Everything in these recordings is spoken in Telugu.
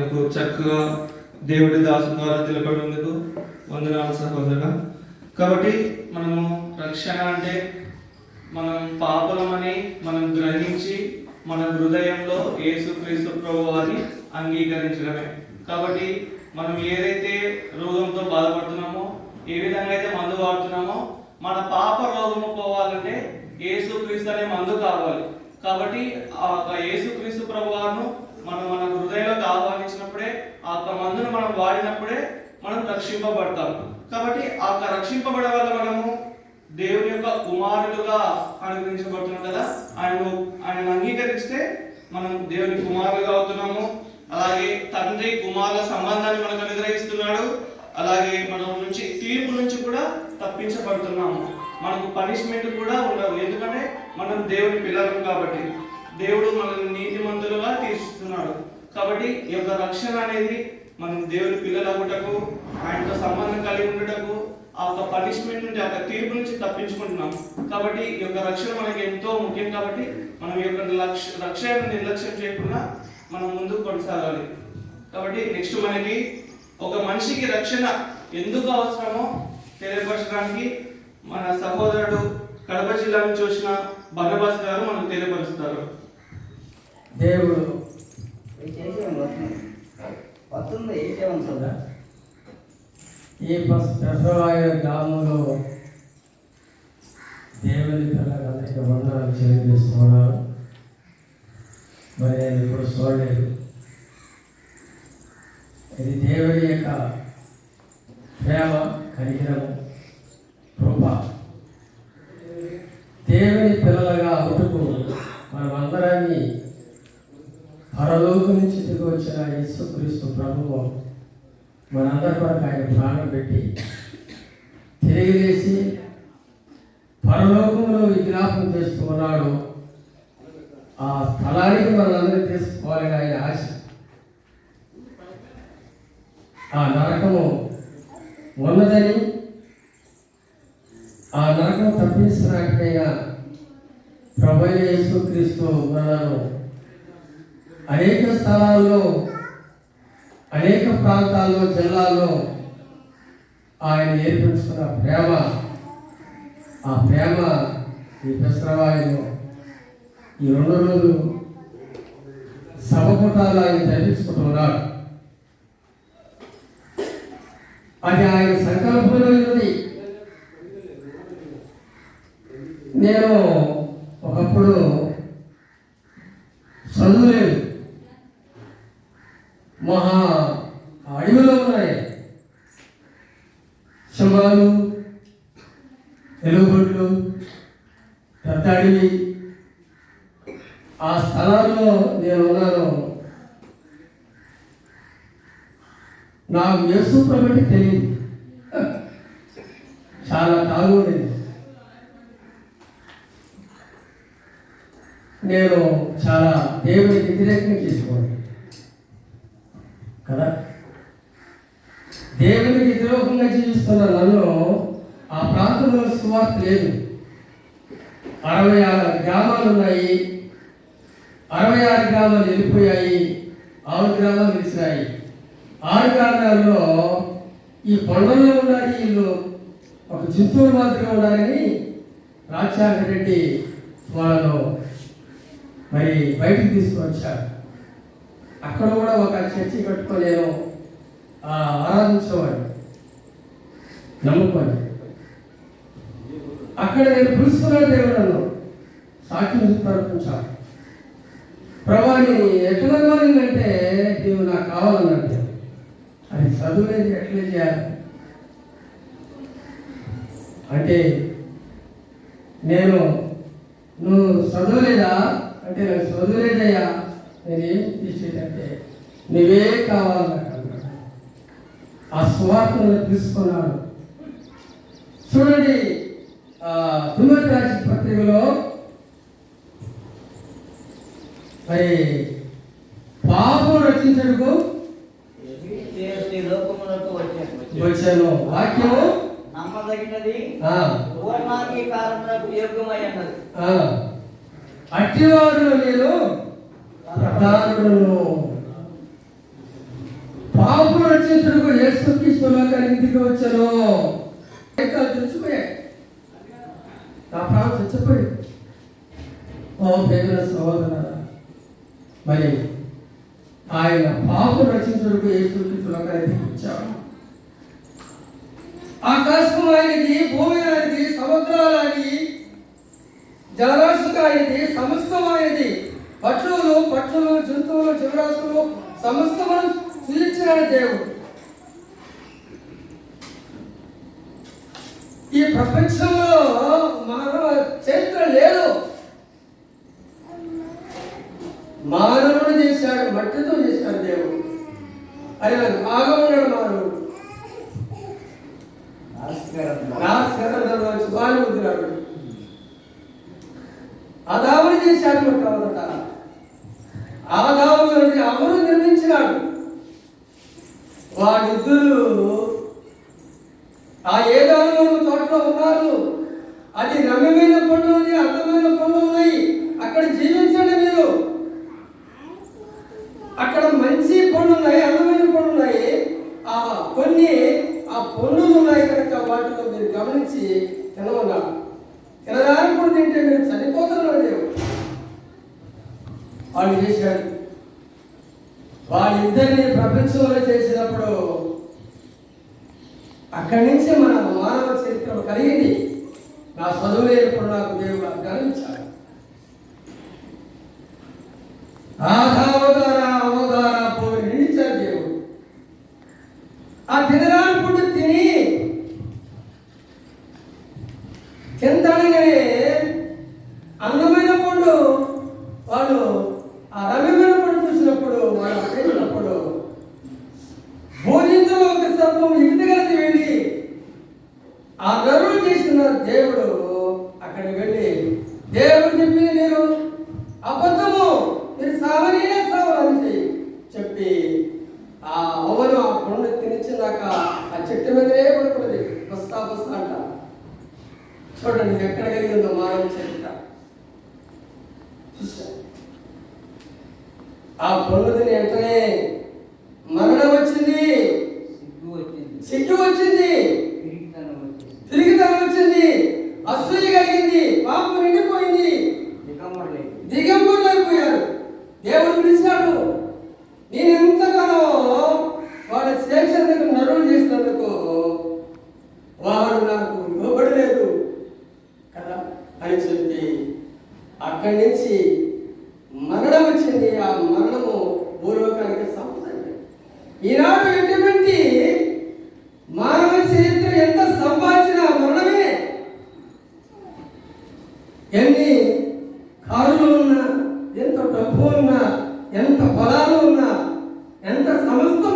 మనకు చక్కగా దేవుడి దాసు ద్వారా తెలపడేందుకు వందనాలు సహోదర కాబట్టి మనము రక్షణ అంటే మనం పాపలమని మనం గ్రహించి మన హృదయంలో యేసుక్రీస్తు ప్రభు అని అంగీకరించడమే. కాబట్టి మనం ఏదైతే రోగంతో బాధపడుతున్నామో ఏ విధంగా అయితే మందు వాడుతున్నామో మన పాప రోగము పోవాలంటే యేసుక్రీస్తు అనే మందు కావాలి. కాబట్టి ఆ యొక్క యేసుక్రీస్తు ప్రభు వారిను మనం మన హృదయంలోకి ఆహ్వానించినప్పుడే ఆ యొక్క మందును మనం వాడినప్పుడే మనం రక్షింపబడతాం. కాబట్టి ఆ యొక్క రక్షింపబడే వల్ల మనము దేవుని యొక్క కుమారులుగా అనుగ్రహించబడుతున్నాం కదా? ఆయన ఆయన అంగీకరిస్తే మనం దేవుని కుమారులుగా అవుతున్నాము. అలాగే తండ్రి కుమారుల సంబంధాన్ని మనకు అనుగ్రహిస్తున్నాడు. అలాగే మనం నుంచి తీర్పు నుంచి కూడా తప్పించబడుతున్నాము. మనకు పనిష్మెంట్ కూడా ఉండదు. ఎందుకంటే మనం దేవుని పిల్లలం కాబట్టి. దేవుడు మనల్ని నీతిమంతులుగా తీర్చుతున్నాడు కాబట్టి ఈ యొక్క రక్షణ అనేది మనం దేవుని పిల్లలగుటకు ఆయనతో సంబంధం కలిగి ఉండటకు ఆ యొక్క పనిష్మెంట్ నుండి ఆ యొక్క తీర్పు నుంచి తప్పించుకుంటున్నాం. కాబట్టి ఈ యొక్క రక్షణ మనకి ఎంతో ముఖ్యం కాబట్టి మనం ఈ యొక్క లక్ష రక్షణ నిర్లక్ష్యం చేయకుండా మనం ముందుకు కొనసాగాలి. కాబట్టి నెక్స్ట్ మనకి ఒక మనిషికి రక్షణ ఎందుకు అవసరమో తెలియపరచడానికి మన సహోదరుడు కడప జిల్లా నుంచి వచ్చిన బనబాస్ గారు మనకు తెలియపరుస్తారు. దేవుడు. వస్తుంది. వేసేవాడు కదా. ఈ ప్రసవాయ గ్రామంలో దేవుని పిల్లలకు అనేక వందనాలు తెలియజేస్తున్నాను మరి నేను ఇప్పుడు చూడలేదు. ఇది దేవుని యొక్క ప్రేమ కనికరము కృప దేవుని పిల్లలుగా అవుటకు మనమందరాన్ని పరలోకం నుంచి దిగి వచ్చిన యేసుక్రీస్తు ప్రభువు మనందరి కొరకు ఆయన ప్రాణం పెట్టి తిరిగి లేచి పరలోకంలో విజ్ఞాపం చేస్తూ ఉన్నాడు ఆ స్థలానికి మనందరూ తీసుకోవాలని ఆయన ఆశ. ఆ నరకము ఉన్నదని ఆ నరకం తప్పించడానికైనా ప్రభు యేసుక్రీస్తు మనను అనేక స్థలాల్లో అనేక ప్రాంతాల్లో జిల్లాల్లో ఆయన నేర్పించుకున్న ప్రేమ ఆ ప్రేమ ఈ పెసరవాయిలో ఈ రెండు రోజులు సభకుటాలు ఆయన జరిపించుకుంటున్నాడు అది ఆయన సంకల్పంలో ఉంది నేను ఒకప్పుడు చదువులేదు. మహా అడవిలో ఉన్నాయి. సింహాలు ఎలుగుబొట్లు పెద్ద అడవి ఆ స్థలాల్లో నేను ఉన్నాను. నాకు యేసు ప్రభుకి తెలియదు. చాలా తాగుండేది నేను చాలా దేవుని వ్యతిరేకంగా చేసుకోండి కదా? దేవునికి వ్యతిరేకంగా జీవిస్తున్న నన్ను ఆ ప్రాంతంలో సువార్త లేదు. అరవై ఆరు గ్రామాలు ఉన్నాయి. అరవై ఆరు గ్రామాలు వెళ్ళిపోయాయి. ఆరు గ్రామాలు తెలిసినాయి ఆరు గ్రామాల్లో ఈ కొండల్లో ఉన్నాయి వీళ్ళు ఒక చిత్తూరు మాదిరిగా ఉండాలని రాజశేఖర రెడ్డి వాళ్ళను మరి బయటకు తీసుకొచ్చారు. అక్కడ కూడా ఒక చర్చి కట్టుకొని నేను ఆ, ఆరాధించేవాడిని నమ్ముకోండి. అక్కడ నేను పిలుచుకున్నాడు దేవుడు నన్ను సాక్ష్యం చెప్తారు ప్రభాని ఎట్లా మారిందంటే నీవు నాకు కావాలన్నట్టు. అది చదువులేదు ఎట్లా చేయాలి? అంటే నేను నువ్వు చదవలేదా? అంటే నాకు చదవలేదయ్యా. నేను ఏం తీసేదంటే నువ్వే కావాలన్నట్టు అన్నాడు. ఆ స్వార్థను తీసుకున్నాడు. చూడండి ఆ తుమ్మటి రాజు పత్రికలో మరి పాపం లోకములకు వచ్చాను. వాక్యము? నమ్మదగినది ఆ, పూర్ణాంగీకారములకు యోగ్యమై అన్నది ఆ, అట్టివాడు నేను ప్రధానుడును. పాపం రక్షించడుకు ఏసుకి క్రీస్తులోకి ఇంటికి వచ్చాను. ఇంకా చచ్చిపోయాయి నా ప్రాణం చచ్చిపోయి. ఓ పేదల సహోదర మరి ఆయన పాపం రక్షించడానికి ఇంటికి వచ్చాడు. ఆకాశం ఆయనది భూమి ఆయనది సముద్రాలు ఆయనది జలరాశులు ఆయనది సమస్తం ఆయనది. పక్షులు పక్షులు జంతువులు జీవరాశులు సమస్తమును సృజించిన దేవుడు. ఈ ప్రపంచంలో మానవ చరిత్ర లేదు. మానవుడు చేశాడు మట్టితో చేశాడు దేవుడు. అది నాకు బాగా ఉన్నాడు మానవుడు నా శరణంలో శుభాన్ని వదిలాడు ఆదాముని చేశాడు మొట్టమొదట ఆదాము నుండి అమరు నిర్మించినాడు వాడిద్దరు ఆ ఏదాను తోటలో ఉన్నారు అది రమ్యమైన పండ్లు ఉంది అందమైన పండ్లు ఉన్నాయి అక్కడ జీవించండి మీరు అక్కడ మంచి పండ్లు ఉన్నాయి అందమైన పండ్లు ఉన్నాయి ఆ కొన్ని ఆ పండ్లు ఉన్నాయి కనుక వాటిలో మీరు గమనించి తినమన్నాడు తినడానికి కూడా తింటే మీరు చనిపోతున్నారు దేవుడు వాడు చేశాడు వాళ్ళిద్దరిని ప్రపంచంలో చేసినప్పుడు అక్కడి నుంచి మన మానవ చరిత్ర కలిగింది. నా చదువు లేనప్పుడు నాకు దేవుడు అనుగ్రహించాడు ఆధావతార అవతార పోయి నిలిచాడు దేవుడు ఆ తినరాని పుట్టు తిని తింటానగానే అందమైన పండు వాడు ఆ రమ్యమైన పండు చూసినప్పుడు వాడు చేసినప్పుడు భోజనంలో ఒక సర్పం ఎగితగలిసి వెళ్ళి ఆ నరుడు చేసిన దేవుడు అక్కడికి వెళ్ళి దేవుడు చెప్పింది నేను అబద్ధము మీరు సావనే సావని చెప్పి ఆ అవ్వను ఆ కొండ తినిచ్చిందాక ఆ చెట్టు మీదనే పడుకున్నది బస్తా బస్తా అంట చూడండి ఎక్కడ కలిగిందో మానవ చరిత్ర. ఆ పొందు వెంటనే డబ్బు ఉన్నా ఎంత పొలాలు ఉన్నా ఎంత సమస్తం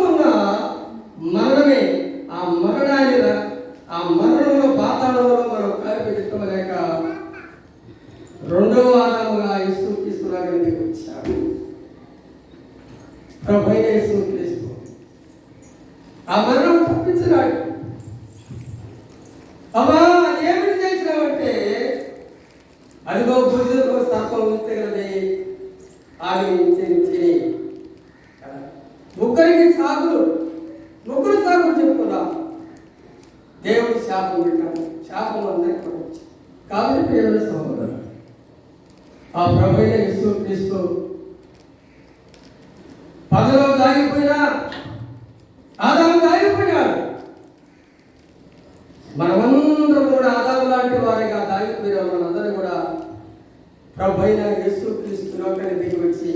అయిపోయినా ఆదాము దాగిపోయారు మనమందరూ కూడా ఆదాము లాంటి వారిగా దాగిపోయారు మనందరూ కూడా ప్రభు యేసు క్రీస్తు లోకాన్ని దిగి వచ్చి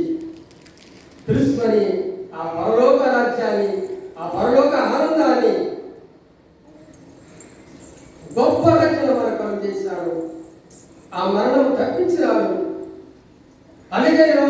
తెలుసుకొని ఆ పరలోక రాజ్యాన్ని ఆ పరలోక ఆనందాన్ని గొప్ప రక్షణ మనకు చేశాడు ఆ మరణం తప్పించినాడు. అనేక యువ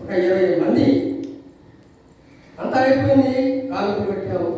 ఒక ఇరవై మంది అంతా అయిపోయింది కాలు పెట్టాము.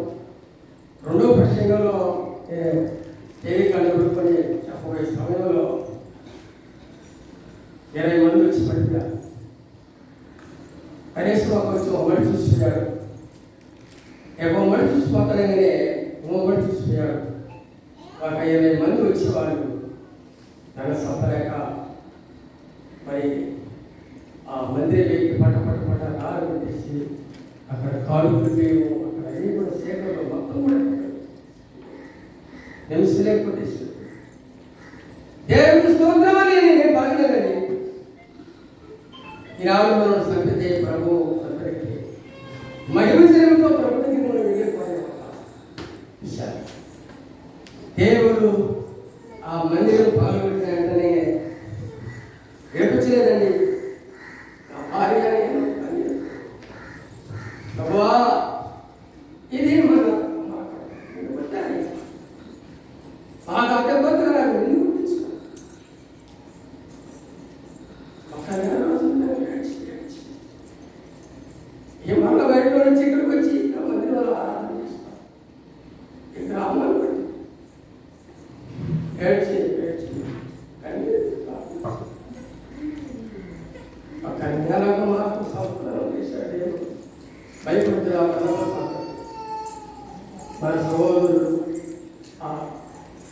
సోదరుడు.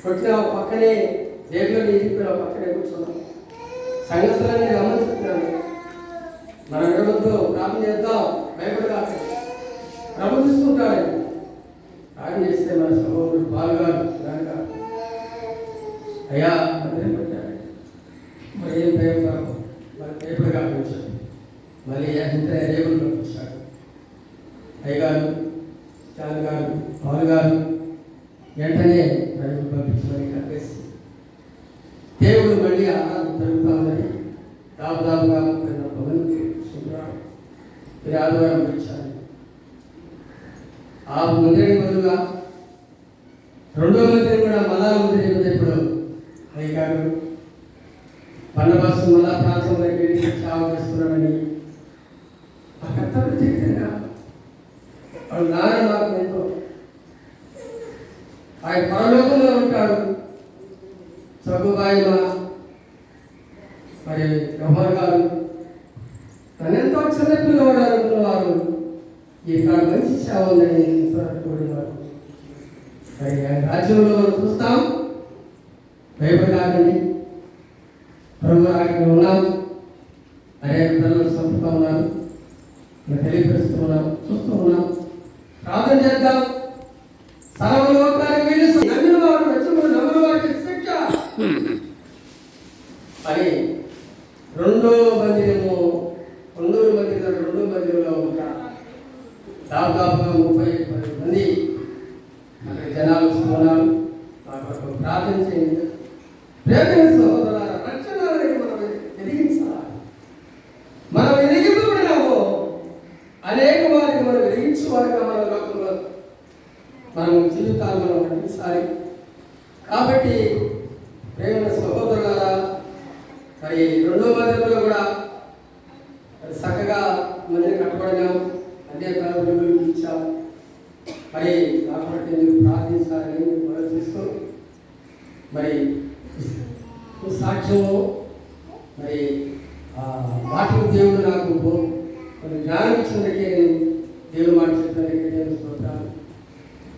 కొట్టిన పక్కనే దేవుని ఎదిగిపోయిన పక్కనే కూర్చున్నాం. సంగతులన్నీ గమనిస్తున్నాను మన ఎవరితో ప్రార్థన చేద్దాం భయపడదా ప్రభు చూసుకుంటాడు. ప్రార్థన చేస్తే మన సహోదరుడు బాగా కనుక అయ్యా మరి ఏం భయపడకు మరి భయపడగా కూర్చోండి మళ్ళీ ఇంత దేవుడు పంపిస్తాడు అయ్యగారు చాలు గారు పాలు గారు వెంటనే ప్రజలు పంపించమని కలిపేసి దేవుడు మళ్ళీ ఆనందం జరుగుతుందని దాదాపుగా ముప్పై పగులకి శుక్రవారం మీరు ఆదివారం ఇచ్చారు ఆ ముందరి బదులుగా రెండో ముద్ర కూడా మళ్ళా ముద్ర ఇప్పుడు అయ్యారు పన్నబాసు మళ్ళా ప్రాంతంలోకి వెళ్ళి సేవ చేస్తున్నాడని ఆ కర్తవ్య జీవితంగా వాళ్ళు నారాయణ ఆయన పరలోకంలో ఉంటాడు. సగుబాయిన మరి గవర్ గారు తన తనెంతో చిన్నపిల్లవాడు అనుకున్నవారు. ఈ కాలం మంచి సేవ ఉందని కోరినారు. మరి ఆయన రాజ్యంలో చూస్తాం. భయపడాలని ప్రభు అక్కడ ఉన్నాం. అనేక పిల్లలు చంపుతా ఉన్నారు. తెలియపరుస్తూ ఉన్నాం. చూస్తూ ఉన్నాం. ప్రార్థన చేద్దాం.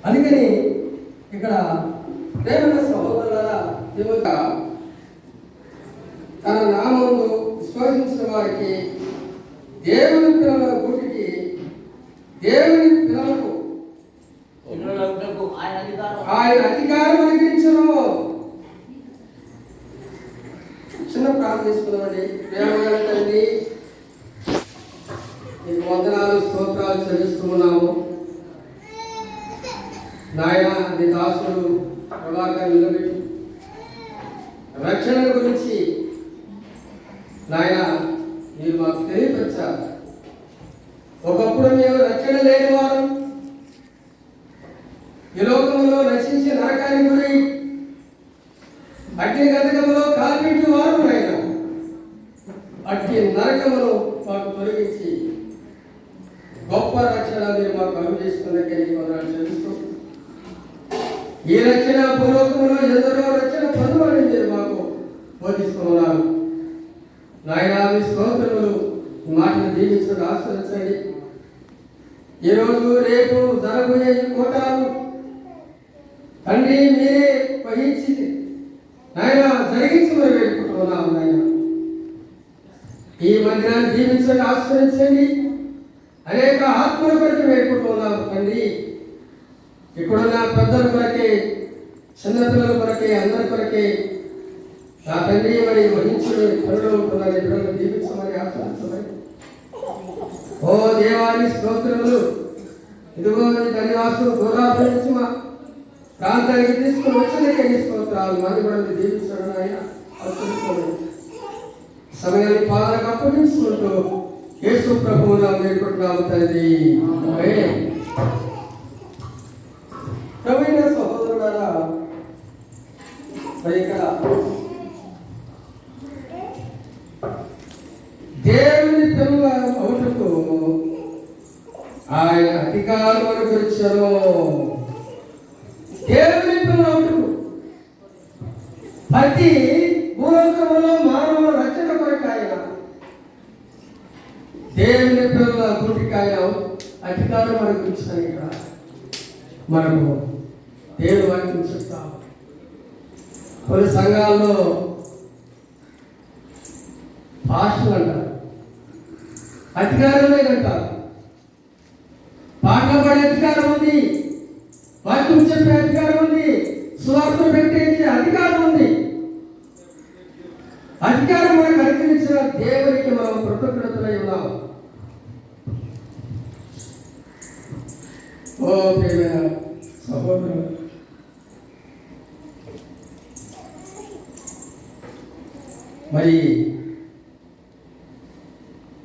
అందుకని ఇక్కడ ప్రేమ సహోదరులారా దేవుడు తన నామంలో విశ్వసించిన వారికి దేవుని పిల్లల గుడికి దేవుని పిల్లలకు ఆయన అధికారం. ఆయన అధికారం అనుగ్రహించను. చిన్న ప్రార్థన చేసుకుందామండి. ప్రేమగల తండ్రి వందనాలు స్తోత్రాలు చెల్లిస్తూ ఉన్నాము నాయన నీ దాసుడు ప్రభాకర్ నిలబెట్టి. రక్షణ గురించి నాయన మీరు మాకు తెలియపరిచారు ఒకప్పుడు మేము రక్షణ లేని వారు ఈ లోకంలో నశించి నరకానికి గురి అగ్ని గతకము కాల్పెట్టి వారు నాయన అట్టి నరకమును మాకు తొలగించి గొప్ప రక్షణ మీరు మాకు అనుభవిస్తున్నకే వందనాలు చెల్లిస్తూ ఈ రక్షణ పూర్వకములు ఎందరో రక్షణ పొందమని మీరు మాకు బోధిస్తున్నారు నాయన మీ స్తోత్రములు ఈ మాటను దీవించడం ఆశ్రయించండి ఈరోజు రేపు జరగబోయే ఈ కోటాలు తండ్రి మీరే వహించి నాయన జరిగించి మరి వేడుకుంటున్నాం నాయన ఈ మందిరాన్ని దీవించండి ఆశ్రయించండి అనేక ఆత్మల కొరకు వేడుకుంటున్నాం తండ్రి ఇక్కడున్న పెద్దల కొరకే చిన్నపిల్లల కొరకే అందరి కొరకే నా తండ్రి మరి వహించుడు పనులు ఉంటున్నారు ఇద్దరు దీవించమని ఆశ్రయించమని ఓ దేవాని స్తోత్రములు. ఇదిగో నీ ధన్యవాసులు దూరాపరించి మా ప్రాంతానికి తీసుకుని వచ్చిన నీ స్తోత్రాలు? మంది కూడా మీరు దీవించడం ఆయన సమయాన్ని పాదలకు అప్పగించుకుంటూ యేసు ప్రభువు వేడుకుంటున్నాము తండ్రి. ప్రవీణ సహోదరుడారా మరి ఇక్కడ దేవుని పిల్లల అవుటకు ఆయన అధికారం అనుకరించను దేవుని పిల్లల అవుటకు ప్రతి భూలోకంలో మానవ రక్షణ కొరకు ఆయన. దేవుని పిల్లల గుడికి ఆయన అధికారం అనుకరించాను ఇక్కడ. మనము దేవుడు వాక్యం చెప్తాం. కొన్ని సంఘాల్లో భాషలు అంటారు. అధికారం లేదంట పాటలు పడే అధికారం ఉంది. వాక్యం చెప్పే అధికారం ఉంది. సువార్త పెట్టే అధికారం ఉంది. అధికారం మనకు అనుగ్రహించిన దేవునికి మనం కృతజ్ఞతలై ఉన్నాం. ఓ ప్రియమైన సహోదరులు మరి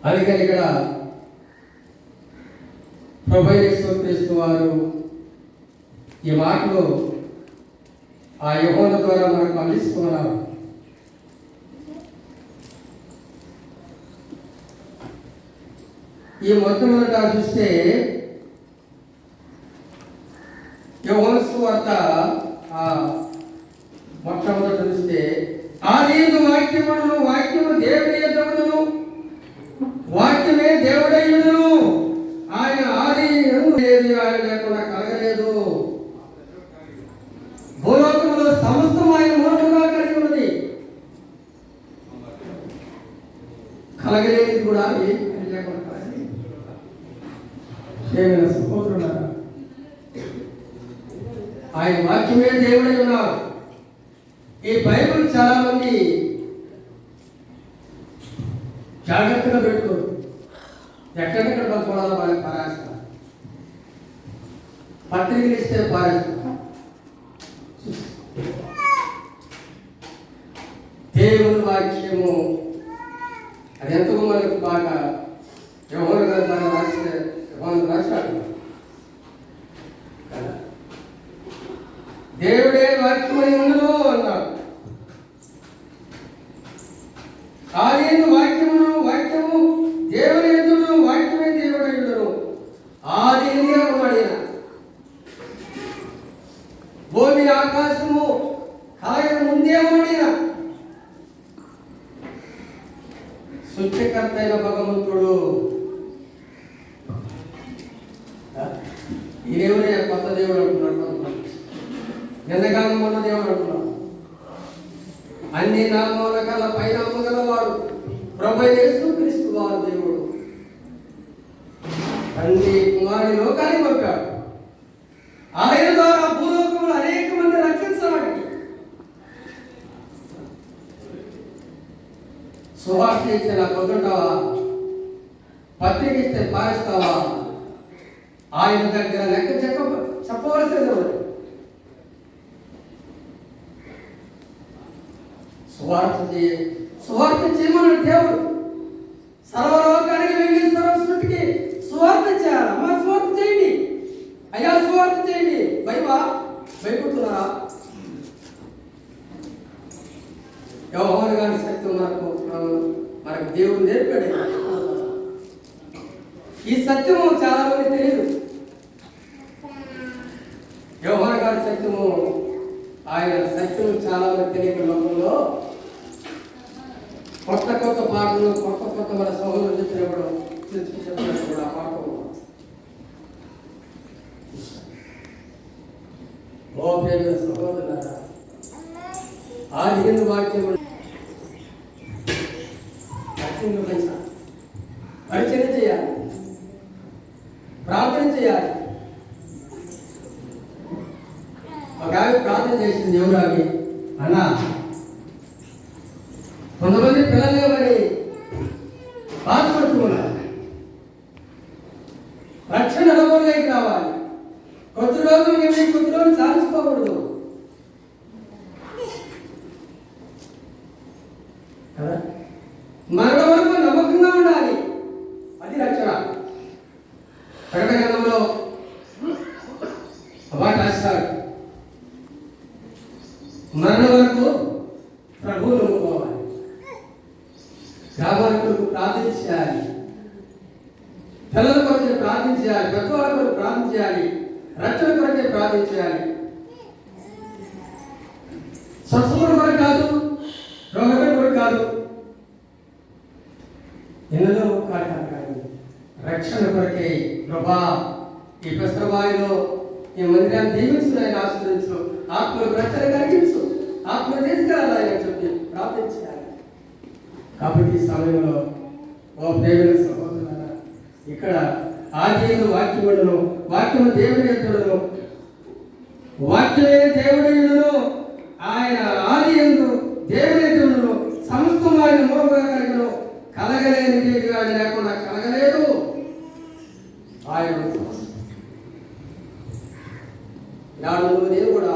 అందుకని ఇక్కడ ప్రభైశ్వరిస్తూ వారు ఈ మాటలు ఆ యువన ద్వారా మనకు అందిస్తున్నారు. ఈ మొట్టమొదట చూస్తే యోహన్స్ వార్త ఆ మొట్టమొదట చూస్తే ఆ ఆదియందు వాక్యమును వాక్యము దేవుని యొద్దను దేవుడైను ఆయన ఆది ఏది ఆయన లేకుండా కలగలేదు. భూలోకంలో సమస్తం ఆయన మూలముగా కలిగి ఉన్నది. కలగలేదు కూడా ఏమి లేకుండా ఆయన వాక్యమే దేవుడై ఉన్నారు ఈ బైబిల్ చాలా మంది జాగ్రత్తగా పెట్టుకోరు. ఎక్కడెక్కడ చూడాలో వాళ్ళకి పారేస్తారు పత్రికలు ఇస్తే పారేస్తారు దేవుని వాక్యము అది ఎంతో మనకు బాగా ఎవరు దాన్ని రాస్తే ఎవరు రాశాడు దేవుడే వాక్యమై ఉండదు అన్నాడు కార్యం వాక్యమును వాక్యము దేవుని ఎందును వాక్యమే దేవుడై ఉండను ఆది ఎందే ఉన్నాడు ఈయన. భూమి ఆకాశము కలగక ముందే ఉన్నాడు ఈయన. సృష్టికర్త అయిన భగవంతుడు. ఈ దేవుడే కొత్త దేవుడు అంటున్నాడు కొంతమంది. మొన్న దేవుడు అంటున్నాడు. అన్ని నామముల గల పైనామ గలవాడు ప్రభు క్రీస్తు వారు దేవుడు. అన్ని కుమారి లోకాన్ని పంపాడు ఆయన ద్వారా భూలోకంలో అనేక మంది రక్షించడానికి సువార్త ఇస్తే నాకు వద్దుంటావా పత్రిక ఇస్తే పారేస్తావా? ఆయన దగ్గర లెక్క చెప్ప చెప్పవలసింది ఉంది. సువార్త చేయ సువార్త చేయమన్నాడు దేవుడు. సర్వలోక వెళ్ళి సర్వ సృష్టికి సువార్త చేయాలి అమ్మ సువార్త చేయండి అయ్యా సువార్త చేయండి భయమా భయపడుతున్నారా వ్యవహార గారి శక్తి మనకు మనకు దేవుడు నేర్పాడు ఈ సత్యము చాలా మంది తెలియదు వ్యవహార గారి సత్యము ఆయన సత్యం చాలా మంది తెలియని లోకంలో కొత్త కొత్త పాటలు కొత్త కొత్త మన సహోదరులు చెప్పినప్పుడు తెచ్చి చెప్పినప్పుడు ఆ పాట ఓ ప్రేమ సహోదరులారా ఆది హిందూ వాక్యము అత్యంత మంచి పరిచయం చేయాలి ప్రార్థన చేయాలి ఒక ఆమె ప్రార్థన చేసింది దేవుడు ఆమె? అన్నా కొంతమంది పిల్లలు మరి బాధపడుతున్నారు రక్షణ అనుభవంలోకి రావాలి కొద్ది రోజులు మేము కొద్ది రోజులు సాధించుకోకూడదు కదా మరణ వరకు నమ్మకంగా ఉండాలి అది రక్షణ ప్రకటన గ్రంథంలో మాట రాస్తాడు మరణ వరకు ప్రభువు నమ్ముకోవాలి గ్రామాల కొరకు ప్రార్థించాలి పిల్లల కొరకు ప్రార్థించాలి పెద్దవాళ్ళ కొరకు ప్రార్థించాలి రక్షణ కొరకే ప్రార్థించాలి స్వస్థత కొరకు కాదు రోగం కొరకు కాదు ఎన్నో కాదు కానీ రక్షణ కొరకే ప్రభా ఈ పెసరవాయిలో ఈ మందిరాన్ని దీవించు ఆయన ఆశ్రయించు ఆత్మలకు రక్షణ కలిగించు. ఆత్మను తీసుకెళ్ళాలి అని చెప్పి ప్రార్థించాలి కాబట్టి ఈ సమయంలో ఓ దేవుని సహోదరులారా ఇక్కడ ఆదియందు వాక్యములను వాక్యము దేవుని ఎత్తుడను వాక్యమైన దేవుడి ఆయన ఆది ఎందు దేవుని ఎత్తుడను సమస్తం ఆయన మూలముగా కలిగను కలగలేని దేవి లేకుండా కలగలేదు. ఆయన నాడు నువ్వు నేను కూడా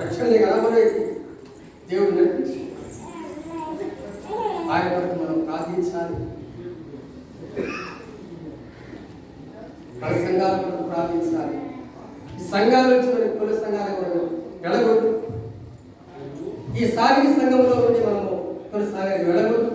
రక్షణ కలవలే దేవుడు నడిపించు ఆయన వరకు మనం ప్రార్థించాలి. మన సంఘాల కొరకు ప్రార్థించాలి. ఈ సంఘాల నుంచి మనకి కుల సంఘాల కొరకు వెళ్ళకూడదు. ఈ సాగిన సంఘంలో నుండి మనము కొన్ని సంఘానికి వెళ్ళకూడదు.